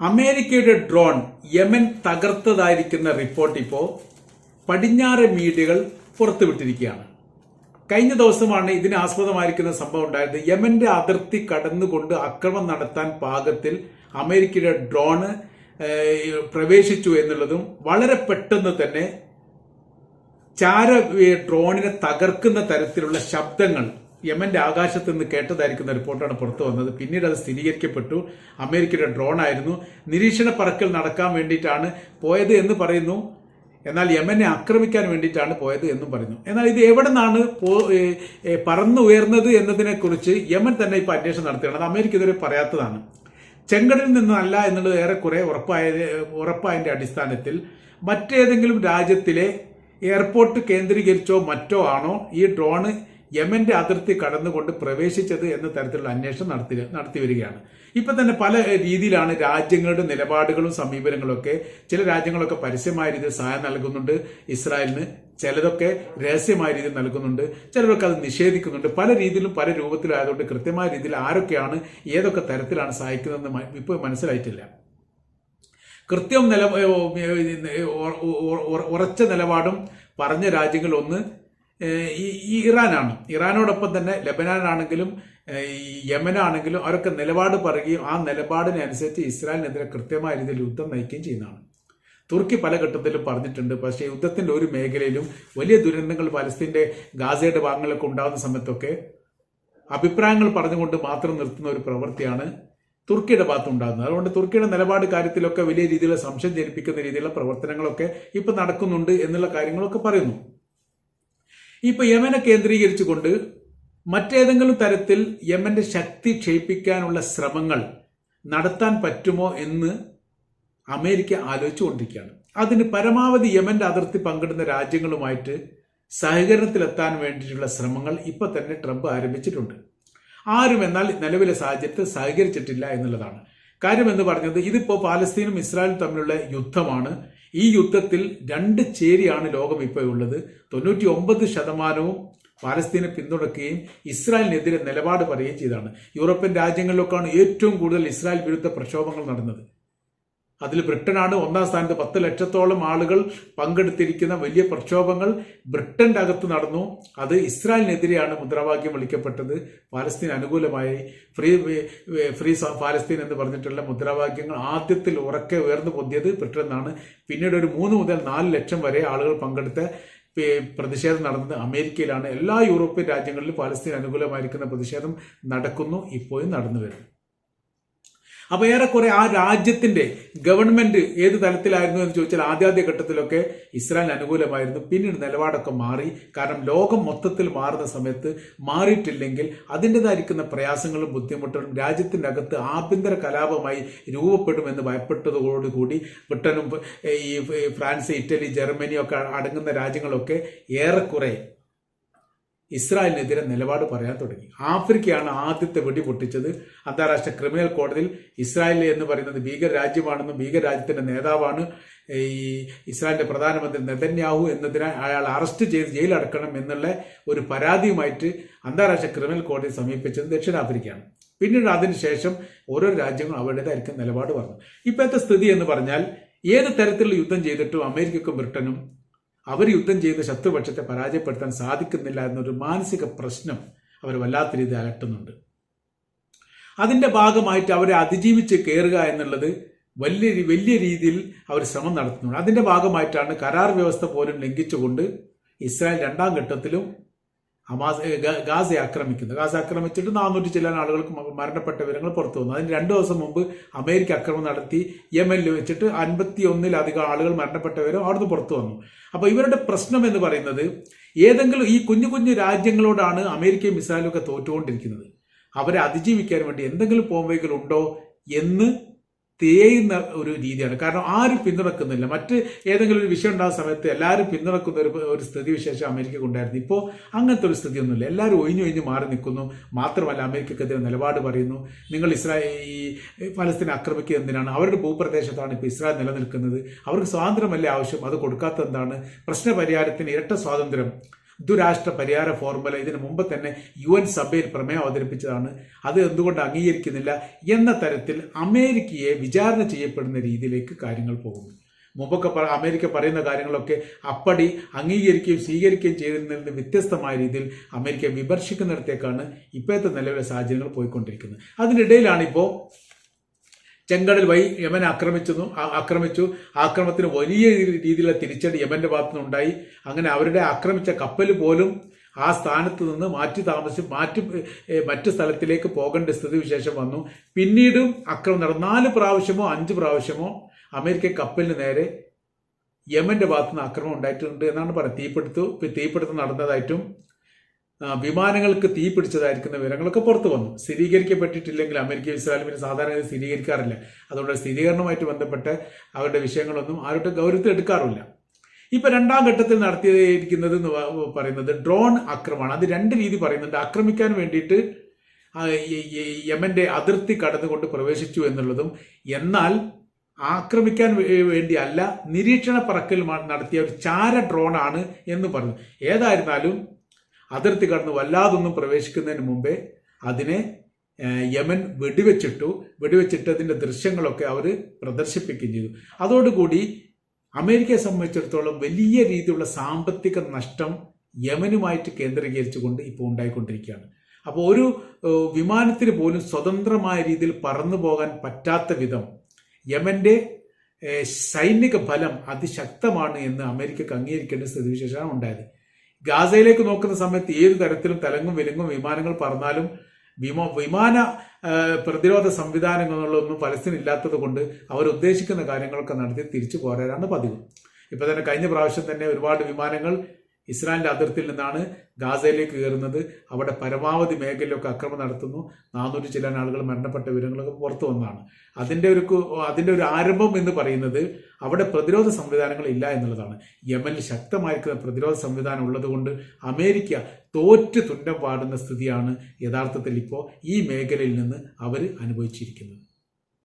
അമേരിക്കയുടെ drone Yemen തകർത്തതായിരിക്കുന്ന report ഇപ്പോൾ പടിഞ്ഞാറ് മീഡിയകൾ പുറത്തുവിട്ടിരിക്കുകയാണ്. കഴിഞ്ഞ ദിവസമാണ് ഇതിന് ആസ്പദമായിരിക്കുന്ന സംഭവം ഉണ്ടായത്. യമന്റെ അതിർത്തി കടന്നുകൊണ്ട് അക്രമം നടത്താൻ പാകത്തിൽ അമേരിക്കയുടെ ഡ്രോണ് പ്രവേശിച്ചു എന്നുള്ളതും വളരെ പെട്ടെന്ന് തന്നെ ചാര ഡ്രോണിനെ തകർക്കുന്ന തരത്തിലുള്ള ശബ്ദങ്ങൾ യമന്റെ ആകാശത്ത് നിന്ന് കേട്ടതായിരിക്കുന്ന റിപ്പോർട്ടാണ് പുറത്തു വന്നത്. പിന്നീട് അത് സ്ഥിരീകരിക്കപ്പെട്ടു. അമേരിക്കയുടെ ഡ്രോൺ ആയിരുന്നു. നിരീക്ഷണ പറക്കൽ നടക്കാൻ വേണ്ടിയിട്ടാണ് പോയത് എന്ന് പറയുന്നു. എന്നാൽ യമനെ ആക്രമിക്കാൻ വേണ്ടിയിട്ടാണ് പോയത് എന്നും പറയുന്നു. എന്നാൽ ഇത് എവിടെ നിന്നാണ് പറന്നുയർന്നത് എന്നതിനെക്കുറിച്ച് യമൻ തന്നെ ഇപ്പോൾ അന്വേഷണം നടത്തുകയാണ്. അത് അമേരിക്ക ഇതുവരെ പറയാത്തതാണ്. ചെങ്കടലിൽ നിന്നല്ല എന്നുള്ളത് ഏറെക്കുറെ ഉറപ്പായ ഉറപ്പായതിന്റെ അടിസ്ഥാനത്തിൽ മറ്റേതെങ്കിലും രാജ്യത്തിലെ എയർപോർട്ട് കേന്ദ്രീകരിച്ചോ മറ്റോ ആണോ ഈ ഡ്രോണ് യമന്റെ അതിർത്തി കടന്നുകൊണ്ട് പ്രവേശിച്ചത് എന്ന തരത്തിലുള്ള അന്വേഷണം നടത്തി നടത്തി വരികയാണ്. ഇപ്പൊ തന്നെ പല രീതിയിലാണ് രാജ്യങ്ങളുടെ നിലപാടുകളും സമീപനങ്ങളും ഒക്കെ ചില രാജ്യങ്ങളൊക്കെ പരസ്യമായ രീതിയിൽ സഹായം നൽകുന്നുണ്ട്. ഇസ്രായേലിന് ചിലതൊക്കെ രഹസ്യമായ രീതിയിൽ നൽകുന്നുണ്ട്. ചിലരൊക്കെ അത് നിഷേധിക്കുന്നുണ്ട്. പല രീതിയിലും പല രൂപത്തിലും ആയതുകൊണ്ട് കൃത്യമായ രീതിയിൽ ആരൊക്കെയാണ് ഏതൊക്കെ തരത്തിലാണ് സഹായിക്കുന്നതെന്ന് ഇപ്പോൾ മനസ്സിലായിട്ടില്ല. കൃത്യം നില ഉറച്ച നിലപാടും പറഞ്ഞ രാജ്യങ്ങൾ ഒന്ന് ഈ ഇറാനാണ്. ഇറാനോടൊപ്പം തന്നെ ലബനാനാണെങ്കിലും യമനാണെങ്കിലും അവരൊക്കെ നിലപാട് പറയുകയും ആ നിലപാടിനനുസരിച്ച് ഇസ്രായേലിനെതിരെ കൃത്യമായ രീതിയിൽ യുദ്ധം നയിക്കുകയും ചെയ്യുന്നതാണ്. തുർക്കി പല ഘട്ടത്തിലും പറഞ്ഞിട്ടുണ്ട് പക്ഷേ യുദ്ധത്തിന്റെ ഒരു മേഖലയിലും വലിയ ദുരന്തങ്ങൾ പലസ്തീന്റെ ഗാസയുടെ ഭാഗങ്ങളിലൊക്കെ ഉണ്ടാകുന്ന സമയത്തൊക്കെ അഭിപ്രായങ്ങൾ പറഞ്ഞുകൊണ്ട് മാത്രം നിർത്തുന്ന ഒരു പ്രവൃത്തിയാണ് തുർക്കിയുടെ ഭാഗത്ത് ഉണ്ടാകുന്നത് അതുകൊണ്ട് തുർക്കിയുടെ നിലപാട് കാര്യത്തിലൊക്കെ വലിയ രീതിയിലുള്ള സംശയം ജനിപ്പിക്കുന്ന രീതിയിലുള്ള പ്രവർത്തനങ്ങളൊക്കെ ഇപ്പൊ നടക്കുന്നുണ്ട് എന്നുള്ള കാര്യങ്ങളൊക്കെ പറയുന്നു. ഇപ്പൊ യമനെ കേന്ദ്രീകരിച്ചുകൊണ്ട് മറ്റേതെങ്കിലും തരത്തിൽ യമന്റെ ശക്തി ക്ഷയിപ്പിക്കാനുള്ള ശ്രമങ്ങൾ നടത്താൻ പറ്റുമോ എന്ന് അമേരിക്ക ആലോചിച്ചുകൊണ്ടിരിക്കുകയാണ്. അതിന് പരമാവധി യമന്റെ അതിർത്തി പങ്കിടുന്ന രാജ്യങ്ങളുമായിട്ട് സഹകരണത്തിലെത്താൻ വേണ്ടിയിട്ടുള്ള ശ്രമങ്ങൾ ഇപ്പൊ തന്നെ ട്രംപ് ആരംഭിച്ചിട്ടുണ്ട്. ആരും എന്നാൽ നിലവിലെ സാഹചര്യത്തിൽ സഹകരിച്ചിട്ടില്ല എന്നുള്ളതാണ്. കാര്യം എന്ന് പറഞ്ഞത് ഇതിപ്പോ പാലസ്തീനും ഇസ്രായേലും തമ്മിലുള്ള യുദ്ധമാണ്. ഈ യുദ്ധത്തിൽ രണ്ട് ചേരിയാണ് ലോകം ഇപ്പോൾ ഉള്ളത്. തൊണ്ണൂറ്റി ഒമ്പത് ശതമാനവും പാലസ്തീനെ പിന്തുണക്കുകയും ഇസ്രായേലിനെതിരെ നിലപാട് പറയുകയും ചെയ്താണ് യൂറോപ്യൻ രാജ്യങ്ങളിലൊക്കെയാണ് ഏറ്റവും കൂടുതൽ ഇസ്രായേൽ വിരുദ്ധ പ്രക്ഷോഭങ്ങൾ നടന്നത്. അതിൽ ബ്രിട്ടനാണ് ഒന്നാം സ്ഥാനത്ത് പത്ത് ലക്ഷത്തോളം ആളുകൾ പങ്കെടുത്തിരിക്കുന്ന വലിയ പ്രക്ഷോഭങ്ങൾ ബ്രിട്ടന്റെ അകത്ത് നടന്നു. അത് ഇസ്രായേലിനെതിരെയാണ് മുദ്രാവാക്യം വിളിക്കപ്പെട്ടത്. പാലസ്തീൻ അനുകൂലമായി ഫ്രീ ഫ്രീ പാലസ്തീൻ എന്ന് പറഞ്ഞിട്ടുള്ള മുദ്രാവാക്യങ്ങൾ ആദ്യത്തിൽ ഉറക്കെ ഉയർന്നു പൊന്തിയത് ബ്രിട്ടൻ നിന്നാണ് പിന്നീട് ഒരു മൂന്ന് മുതൽ നാല് ലക്ഷം വരെ ആളുകൾ പങ്കെടുത്ത പ്രതിഷേധം നടന്നത് അമേരിക്കയിലാണ്. എല്ലാ യൂറോപ്യൻ രാജ്യങ്ങളിലും പാലസ്തീൻ അനുകൂലമായിരിക്കുന്ന പ്രതിഷേധം നടക്കുന്നു. ഇപ്പോഴും നടന്നു വരുന്നു. അപ്പൊ ഏറെക്കുറെ ആ രാജ്യത്തിന്റെ ഗവൺമെന്റ് ഏത് തലത്തിലായിരുന്നു എന്ന് ചോദിച്ചാൽ ആദ്യാദ്യ ഘട്ടത്തിലൊക്കെ ഇസ്രായേൽ അനുകൂലമായിരുന്നു. പിന്നീട് നിലപാടൊക്കെ മാറി. കാരണം ലോകം മൊത്തത്തിൽ മാറുന്ന സമയത്ത് മാറിയിട്ടില്ലെങ്കിൽ അതിന്റെതായിരിക്കുന്ന പ്രയാസങ്ങളും ബുദ്ധിമുട്ടുകളും രാജ്യത്തിന്റെ അകത്ത് ആഭ്യന്തര കലാപമായി രൂപപ്പെടുമെന്ന് ഭയപ്പെട്ടതോടുകൂടി ബ്രിട്ടനും ഈ ഫ്രാൻസ് ഇറ്റലി ജർമ്മനി ഒക്കെ അടങ്ങുന്ന രാജ്യങ്ങളൊക്കെ ഏറെക്കുറെ ഇസ്രായേലിനെതിരെ നിലപാട് പറയാൻ തുടങ്ങി. ആഫ്രിക്കയാണ് ആദ്യത്തെ വെടി പൊട്ടിച്ചത്. അന്താരാഷ്ട്ര ക്രിമിനൽ കോടതിയിൽ ഇസ്രായേൽ എന്ന് പറയുന്നത് ഭീകര രാജ്യമാണെന്നും ഭീകര രാജ്യത്തിന്റെ നേതാവാണ് ഈ ഇസ്രായേലിന്റെ പ്രധാനമന്ത്രി നെതന്യാഹു എന്നതിനെ അയാൾ അറസ്റ്റ് ചെയ്ത് ജയിലടക്കണം എന്നുള്ള ഒരു പരാതിയുമായിട്ട് അന്താരാഷ്ട്ര ക്രിമിനൽ കോടതി സമീപിച്ചത് ദക്ഷിണാഫ്രിക്കയാണ്. പിന്നീട് അതിനുശേഷം ഓരോ രാജ്യങ്ങളും അവരുടേതായിരിക്കും നിലപാട് പറഞ്ഞു ഇപ്പോഴത്തെ സ്ഥിതി എന്ന് പറഞ്ഞാൽ ഏത് തരത്തിലുള്ള യുദ്ധം ചെയ്തിട്ടും അമേരിക്കക്കും ബ്രിട്ടനും അവർ യുദ്ധം ചെയ്യുന്ന ശത്രുപക്ഷത്തെ പരാജയപ്പെടുത്താൻ സാധിക്കുന്നില്ല എന്നൊരു മാനസിക പ്രശ്നം അവർ വല്ലാത്ത രീതിയിൽ അലട്ടുന്നുണ്ട്. അതിന്റെ ഭാഗമായിട്ട് അവരെ അതിജീവിച്ച് കയറുക എന്നുള്ളത് വലിയ വലിയ രീതിയിൽ അവർ ശ്രമം നടത്തുന്നുണ്ട്. അതിന്റെ ഭാഗമായിട്ടാണ് കരാർ വ്യവസ്ഥ പോലും ലംഘിച്ചുകൊണ്ട് ഇസ്രായേൽ രണ്ടാം ഘട്ടത്തിലും ഹമാസ് ഗാസയെ ആക്രമിക്കുന്നത് ഗാസ ആക്രമിച്ചിട്ട് നാനൂറ്റി ചില ആളുകൾക്ക് മരണപ്പെട്ട വിവരങ്ങൾ പുറത്തു വന്നു. അതിന് രണ്ടു ദിവസം മുമ്പ് അമേരിക്ക ആക്രമണം നടത്തി യമനിൽ വെച്ചിട്ട് അൻപത്തി ഒന്നിലധികം ആളുകൾ മരണപ്പെട്ട വിവരം അവിടുന്ന് പുറത്തു വന്നു. അപ്പോൾ ഇവരുടെ പ്രശ്നം എന്ന് പറയുന്നത് ഏതെങ്കിലും ഈ കുഞ്ഞു കുഞ്ഞു രാജ്യങ്ങളോടാണ് അമേരിക്കയും ഇസ്രായേലും ഒക്കെ തോറ്റുകൊണ്ടിരിക്കുന്നത്. അവരെ അതിജീവിക്കാൻ വേണ്ടി എന്തെങ്കിലും പോംവൈകൾ ഉണ്ടോ എന്ന് തേയുന്ന ഒരു രീതിയാണ്. കാരണം ആരും പിന്തുണക്കുന്നില്ല. മറ്റ് ഏതെങ്കിലും ഒരു വിഷയം ഉണ്ടാകുന്ന സമയത്ത് എല്ലാവരും പിന്തുണക്കുന്ന ഒരു ഒരു സ്ഥിതി വിശേഷം അമേരിക്കക്ക് ഉണ്ടായിരുന്നു ഇപ്പോൾ അങ്ങനത്തെ ഒരു സ്ഥിതിയൊന്നുമില്ല. എല്ലാവരും ഒഴിഞ്ഞു ഒഴിഞ്ഞ് മാറി നിൽക്കുന്നു. മാത്രമല്ല അമേരിക്കക്കെതിരെ നിലപാട് പറയുന്നു. നിങ്ങൾ ഇസ്രായേൽ ഈ ഫലസ്തീനെ ആക്രമിക്കുക എന്തിനാണ്? അവരുടെ ഭൂപ്രദേശത്താണ് ഇപ്പോൾ ഇസ്രായേൽ നിലനിൽക്കുന്നത്. അവർക്ക് സ്വാതന്ത്ര്യമല്ലേ ആവശ്യം? അത് കൊടുക്കാത്ത എന്താണ്? പ്രശ്നപരിഹാരത്തിന് ഇരട്ട സ്വാതന്ത്ര്യം. ദുരാഷ്ട്ര പരിഹാര ഫോർമുല ഇതിനു മുമ്പ് തന്നെ യു എൻ സഭയിൽ പ്രമേയം അവതരിപ്പിച്ചതാണ്. അത് എന്തുകൊണ്ട് അംഗീകരിക്കുന്നില്ല എന്ന തരത്തിൽ അമേരിക്കയെ വിചാരണ ചെയ്യപ്പെടുന്ന രീതിയിലേക്ക് കാര്യങ്ങൾ പോകുന്നു. മുമ്പൊക്കെ അമേരിക്ക പറയുന്ന കാര്യങ്ങളൊക്കെ അപ്പടി അംഗീകരിക്കുകയും സ്വീകരിക്കുകയും ചെയ്യുന്നതിൽ നിന്ന് വ്യത്യസ്തമായ രീതിയിൽ അമേരിക്ക വിമർശിക്കുന്നിടത്തേക്കാണ് ഇപ്പോഴത്തെ നിലവിലെ സാഹചര്യങ്ങൾ പോയിക്കൊണ്ടിരിക്കുന്നത്. അതിനിടയിലാണ് ഇപ്പോൾ ചെങ്കടൽ വൈ യമൻ ആക്രമിച്ചു ആക്രമിച്ചു. ആക്രമണത്തിന് വലിയ രീതിയിലുള്ള തിരിച്ചടി യമന്റെ ഭാഗത്തു നിന്നുണ്ടായി. അങ്ങനെ അവരുടെ ആക്രമിച്ച കപ്പൽ പോലും ആ സ്ഥാനത്ത് നിന്ന് മാറ്റി താമസിച്ച് മാറ്റി മറ്റു സ്ഥലത്തിലേക്ക് പോകേണ്ട സ്ഥിതിവിശേഷം വന്നു. പിന്നീടും അക്രമം നടന്നു. നാല് പ്രാവശ്യമോ അഞ്ച് പ്രാവശ്യമോ അമേരിക്ക കപ്പലിന് നേരെ യമന്റെ ഭാഗത്തുനിന്ന് ആക്രമണം ഉണ്ടായിട്ടുണ്ട് എന്നാണ് പറയുന്നത്. തീപിടുത്തു തീപിടുത്തം നടന്നതായിട്ടും വിമാനങ്ങൾക്ക് തീ പിടിച്ചതായിരിക്കുന്ന വിവരങ്ങളൊക്കെ പുറത്തു വന്നു. സ്ഥിരീകരിക്കപ്പെട്ടിട്ടില്ലെങ്കിൽ അമേരിക്ക ഇസ്രായേലിന് സാധാരണ സ്ഥിരീകരിക്കാറില്ല. അതുകൊണ്ട് സ്ഥിരീകരണവുമായിട്ട് ബന്ധപ്പെട്ട് അവരുടെ വിഷയങ്ങളൊന്നും ആരുടെ ഗൗരവത്തിൽ എടുക്കാറില്ല ഇപ്പൊ രണ്ടാം ഘട്ടത്തിൽ നടത്തിയിരിക്കുന്നത് എന്ന് പറയുന്നത് ഡ്രോൺ ആക്രമണം. അത് രണ്ട് രീതി പറയുന്നുണ്ട്. ആക്രമിക്കാൻ വേണ്ടിയിട്ട് യമന്റെ അതിർത്തി കടന്നുകൊണ്ട് പ്രവേശിച്ചു എന്നുള്ളതും എന്നാൽ ആക്രമിക്കാൻ വേണ്ടിയല്ല നിരീക്ഷണ പറക്കൽ നടത്തിയ ഒരു ചാര ഡ്രോണാണ് എന്ന് പറഞ്ഞു. ഏതായിരുന്നാലും അതിർത്തി കടന്ന് വല്ലാതൊന്നും പ്രവേശിക്കുന്നതിന് മുമ്പേ അതിനെ യമൻ വെടിവെച്ചിട്ടു. വെടിവെച്ചിട്ടതിന്റെ ദൃശ്യങ്ങളൊക്കെ അവർ പ്രദർശിപ്പിക്കുകയും ചെയ്തു. അതോടുകൂടി അമേരിക്കയെ സംബന്ധിച്ചിടത്തോളം വലിയ രീതിയിലുള്ള സാമ്പത്തിക നഷ്ടം യമനുമായിട്ട് കേന്ദ്രീകരിച്ചുകൊണ്ട് ഇപ്പോൾ ഉണ്ടായിക്കൊണ്ടിരിക്കുകയാണ്. അപ്പോൾ ഒരു വിമാനത്തിന് പോലും സ്വതന്ത്രമായ രീതിയിൽ പറന്നു പോകാൻ പറ്റാത്ത വിധം യമന്റെ സൈനിക ബലം അതിശക്തമാണ് എന്ന് അമേരിക്കക്ക് അംഗീകരിക്കേണ്ട സ്ഥിതിവിശേഷമാണ് ഉണ്ടായത്. ഗാസയിലേക്ക് നോക്കുന്ന സമയത്ത് ഏത് തരത്തിലും തലങ്ങും വിലങ്ങും വിമാനങ്ങൾ പറന്നാലും വിമോ വിമാന പ്രതിരോധ സംവിധാനങ്ങളൊന്നും പലസ്തീൻ ഇല്ലാത്തത് കൊണ്ട് അവർ ഉദ്ദേശിക്കുന്ന കാര്യങ്ങളൊക്കെ നടത്തി തിരിച്ചു പോരാനാണ് പതിവ്. ഇപ്പൊ തന്നെ കഴിഞ്ഞ പ്രാവശ്യം തന്നെ ഒരുപാട് വിമാനങ്ങൾ ഇസ്രായേലിന്റെ അതിർത്തിയിൽ നിന്നാണ് ഗാസയിലേക്ക് കയറുന്നത്. അവിടെ പരമാവധി മേഖലയിലൊക്കെ അക്രമം നടത്തുന്നു. നാനൂറ്റി ചില ആളുകൾ മരണപ്പെട്ട വിവരങ്ങളൊക്കെ പുറത്തു വന്നതാണ്. അതിന്റെ ഒരു അതിന്റെ ഒരു ആരംഭം എന്ന് പറയുന്നത് അവിടെ പ്രതിരോധ സംവിധാനങ്ങൾ ഇല്ല എന്നുള്ളതാണ്. യമനിൽ ശക്തമായിരിക്കുന്ന പ്രതിരോധ സംവിധാനം ഉള്ളതുകൊണ്ട് അമേരിക്ക തോറ്റ് തുന്നം പാടുന്ന സ്ഥിതിയാണ് യഥാർത്ഥത്തിൽ ഇപ്പോൾ ഈ മേഖലയിൽ നിന്ന് അവർ അനുഭവിച്ചിരിക്കുന്നത്.